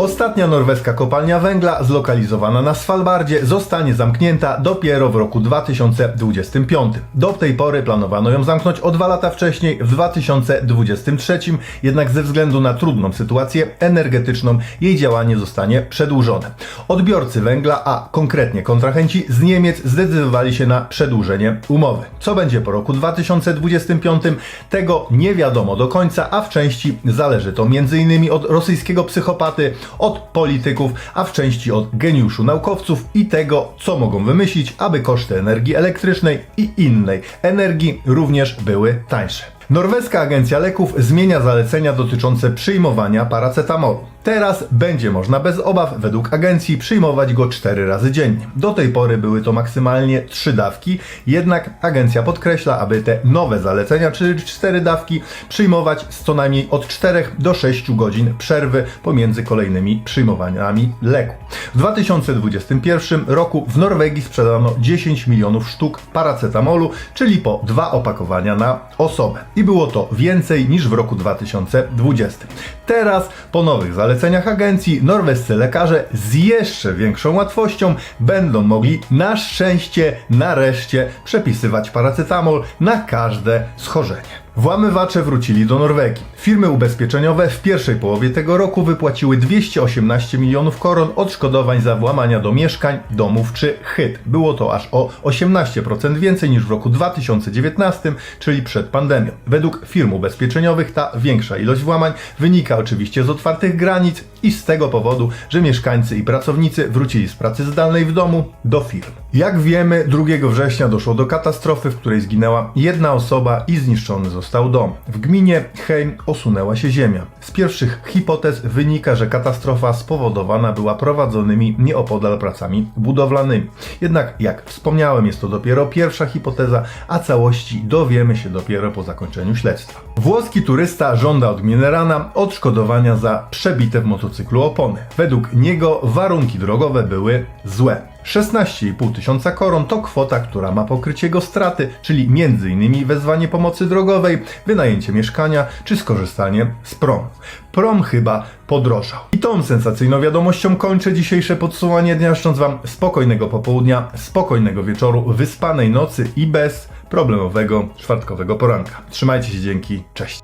Ostatnia norweska kopalnia węgla, zlokalizowana na Svalbardzie, zostanie zamknięta dopiero w roku 2025. Do tej pory planowano ją zamknąć o dwa lata wcześniej, w 2023, jednak ze względu na trudną sytuację energetyczną jej działanie zostanie przedłużone. Odbiorcy węgla, a konkretnie kontrahenci z Niemiec zdecydowali się na przedłużenie umowy. Co będzie po roku 2025, tego nie wiadomo do końca, a w części zależy to m.in. od rosyjskiego psychopaty, od polityków, a w części od geniuszu naukowców i tego, co mogą wymyślić, aby koszty energii elektrycznej i innej energii również były tańsze. Norweska Agencja Leków zmienia zalecenia dotyczące przyjmowania paracetamolu. Teraz będzie można bez obaw, według agencji, przyjmować go 4 razy dziennie. Do tej pory były to maksymalnie 3 dawki, jednak agencja podkreśla, aby te nowe zalecenia, czyli 4 dawki, przyjmować z co najmniej od 4 do 6 godzin przerwy pomiędzy kolejnymi przyjmowaniami leku. W 2021 roku w Norwegii sprzedano 10 milionów sztuk paracetamolu, czyli po dwa opakowania na osobę. I było to więcej niż w roku 2020. Teraz, po nowych zaleceniach agencji, norwescy lekarze z jeszcze większą łatwością będą mogli na szczęście nareszcie przepisywać paracetamol na każde schorzenie. Włamywacze wrócili do Norwegii. Firmy ubezpieczeniowe w pierwszej połowie tego roku wypłaciły 218 milionów koron odszkodowań za włamania do mieszkań, domów czy chyt. Było to aż o 18% więcej niż w roku 2019, czyli przed pandemią. Według firm ubezpieczeniowych ta większa ilość włamań wynika oczywiście z otwartych granic i z tego powodu, że mieszkańcy i pracownicy wrócili z pracy zdalnej w domu do firm. Jak wiemy, 2 września doszło do katastrofy, w której zginęła jedna osoba i zniszczony został dom. W gminie Heim osunęła się ziemia. Z pierwszych hipotez wynika, że katastrofa spowodowana była prowadzonymi nieopodal pracami budowlanymi. Jednak, jak wspomniałem, jest to dopiero pierwsza hipoteza, a całości dowiemy się dopiero po zakończeniu śledztwa. Włoski turysta żąda od gminy Rana odszkodowania za przebite w motocyklu opony. Według niego warunki drogowe były złe. 16,5 tysiąca koron to kwota, która ma pokryć jego straty, czyli m.in. wezwanie pomocy drogowej, wynajęcie mieszkania czy skorzystanie z promu. Prom chyba podrożał. I tą sensacyjną wiadomością kończę dzisiejsze podsumowanie dnia, życząc Wam spokojnego popołudnia, spokojnego wieczoru, wyspanej nocy i bez problemowego czwartkowego poranka. Trzymajcie się, dzięki, cześć.